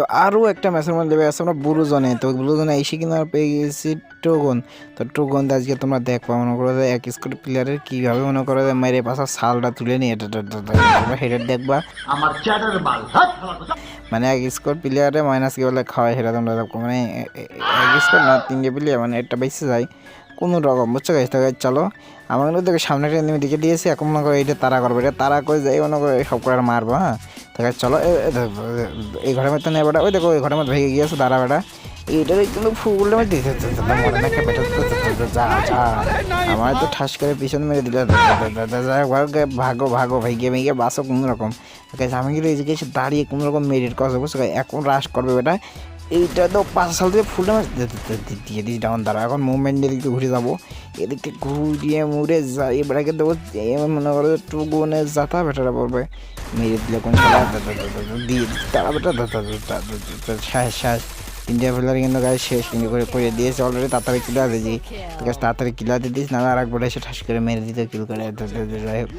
তো আরও একটা ম্যাচের মধ্যে লেগে আছে আমরা ব্লু জোনে তো ব্লু জোনে এসে কিনা পেয়ে গেছি টোগন তো টোগন আজকে তোমরা দেখবা মনে করো যে এক স্কোর প্লেয়ারের কীভাবে মনে করো যে মেরে পাশা সালটা তুলে নিয়ে এটা হেডের দেখবা। আমার চ্যাটার বাল মানে এক স্কোর প্লেয়ারে মাইনাস কি বলে খাওয়াই সেটা তোমরা দেখো। মানে এক স্কোর না তিনটে প্লেয়ার মানে একটা বেঁচে যায়। কোনো রকম বুঝছ গাইছে তো চলো। আমার কিন্তু দেখো সামনে একটা দিকে দিয়েছি এখন মনে করো এটা তারা করবে। এটা তারা করে যাই মনে করো সব করে মারবো হ্যাঁ? তো guys, চলো এই ঘরের মধ্যে নেই বেটা ওই দেখো ওই ঘরের মধ্যে ভেঙে গিয়েছে দাঁড়া বেটা এইটার কিন্তু ফুল মরে না একটা বেটা যা আমার তো ঠাস করে পিছন মেরে দিল। ভাগো ভাগো ভেঙে ভেঙে বাসো কোনো রকম। আমি কিন্তু এই জায়গায় এসে দাঁড়িয়ে কোনো রকম মেরিট কথা বুঝছ এখন রাশ করবে বেটা। এইটা তো পাঁচ সাল থেকে ফুল ড্যামেজ দিয়ে দিস ডাউন দাঁড়া এখন মুভমেন্ট এদিকে ঘুরে যাব। এদিকে ঘুরিয়ে মুড়ে যাই এবারে দেবো মনে করো একটু গুনে যাতা বেটারা পড়বে মেরে দিলে কোন দিয়ে তারা বেটা শ্বাস শ্বাস ইন্ডিয়া প্লেয়ার কিন্তু গায়ে শেষ কিন্তু করে করে দিয়েছে অলরেডি তাড়াতাড়ি কিলা দিয়েছি তাড়াতাড়ি কিলা দিয়ে দিস না আর একবার এসে ঠাস করে মেরে দিতে কিল করে যাই হোক